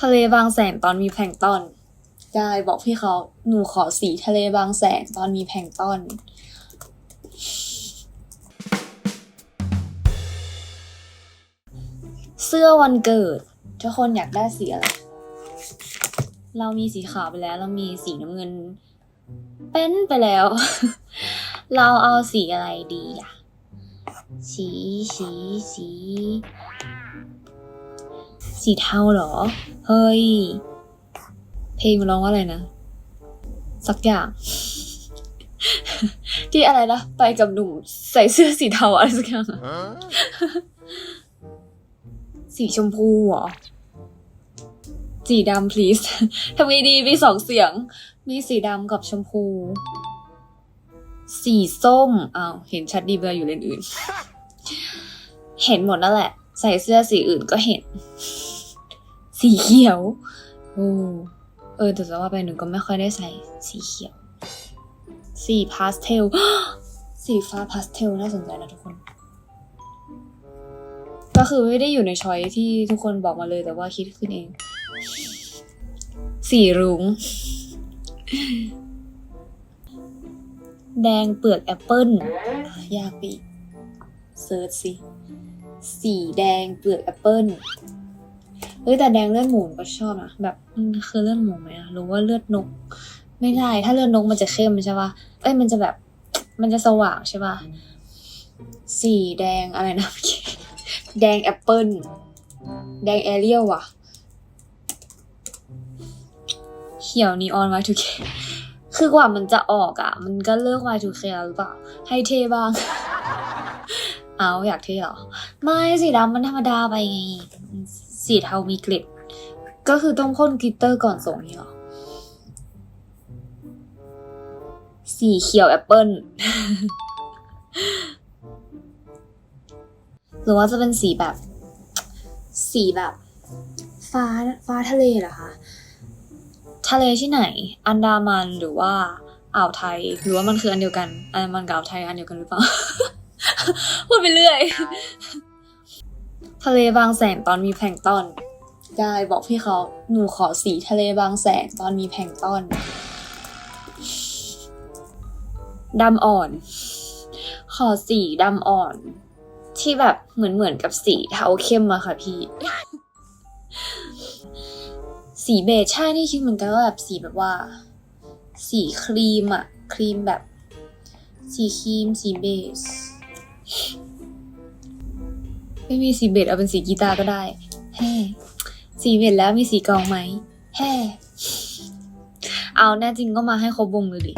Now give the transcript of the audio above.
ทะเลบางแสนตอนมีแพลงก์ตอน ได้บอกพี่เขาหนูขอสีทะเลบางแสนตอนมีแพลงก์ตอนเสื้อวันเกิด ทุกคนอยากได้สีอะไร เรามีสีขาวไปแล้ว เรามีสีน้ำเงิน เป็นไปแล้ว เราเอาสีอะไรดีอะสีสีสี สีเทาเหรอ เฮ้ย เพลงมันร้องว่าอะไรนะ สักอย่าง ที่อะไรนะ ไปกับหนุ่มใส่เสื้อสีเทาอะไรสักอย่างอะสีชมพูเหรอ สีดำ please ทำไมดีมีสองเสียง มีสีดำกับชมพู สีส้มอ้าวเห็นชัดดีเบลอยู่เลนอื่น เห็นหมดนั่นแหละ ใส่เสื้อสีอื่นก็เห็น สีเขียวโอ้เออแต่จะว่าไปหนูก็ไม่ค่อยได้ใส่สีเขียว สีพาสเทล สีฟ้าพาสเทลน่าสนใจนะทุกคน ก็คือไม่ได้อยู่ในช้อยที่ทุกคนบอกมาเลยแต่ว่าคิดขึ้นเอง สีรุง้ง แดงเปลือกแอปเปิ้ลยากไปอีกเซิร์ชสิ สีแดงเปลือกแอปเปิ้ล เฮ้ยแต่แดงเลือดหมูก็ชอบนะแบบมันคือเลือดหมูไหมอะหรือว่าเลือดนก ไม่ได้ ถ้าเลือดนกมันจะเข้มใช่ปะเอ้ยมันจะแบบ มันจะสว่างใช่ปะสีแดงอะไรนะเมื่อกี้แดงแอปเปิ้ลแดงแอเรียลว่ะ เขียวนีออน Y2K คือกว่ามันจะออกอะ มันก็เลือก Y2K แล้วหรือเปล่า ให้เทบ้าง เอาอยากเทเหรอ ไม่สีดำมันธรรมดาไปไง สีเทามีกลิตก็คือต้องพ่นกลิตเตอร์ก่อนส่งนี่หรอ สีเขียวแอปเปิ้ล หรือว่าจะเป็นสีแบบ สีแบบ ฟ้าฟ้าทะเลเหรอคะ ทะเลที่ไหน อันดามันหรือว่าอ่าวไทย หรือว่ามันคืออันเดียวกัน อันดามันกับอ่าวไทยอันเดียวกันหรือเปล่า พูดไปเรื่อย ทะเลบางแสนตอนมีแพลงตอนได้บอกพี่เขาหนูขอสีทะเลบางแสนตอนมีแพลงตอนดำอ่อน ขอสีดำอ่อน ที่แบบเหมือนเหมือนกับสีเทาเข้มอะค่ะพี่ สีเบจใช่นี่คิดเหมือนกันว่าแบบสีแบบว่า สีครีมอะครีมแบบ สีครีมสีเบจ ไม่มีสีเบจเอาเป็นสีกีตาร์ก็ได้ แฮ่สีเบจแล้วมีสีกองไหม แฮ่ เอาแน่จริงก็มาให้ครบวงเลยดิ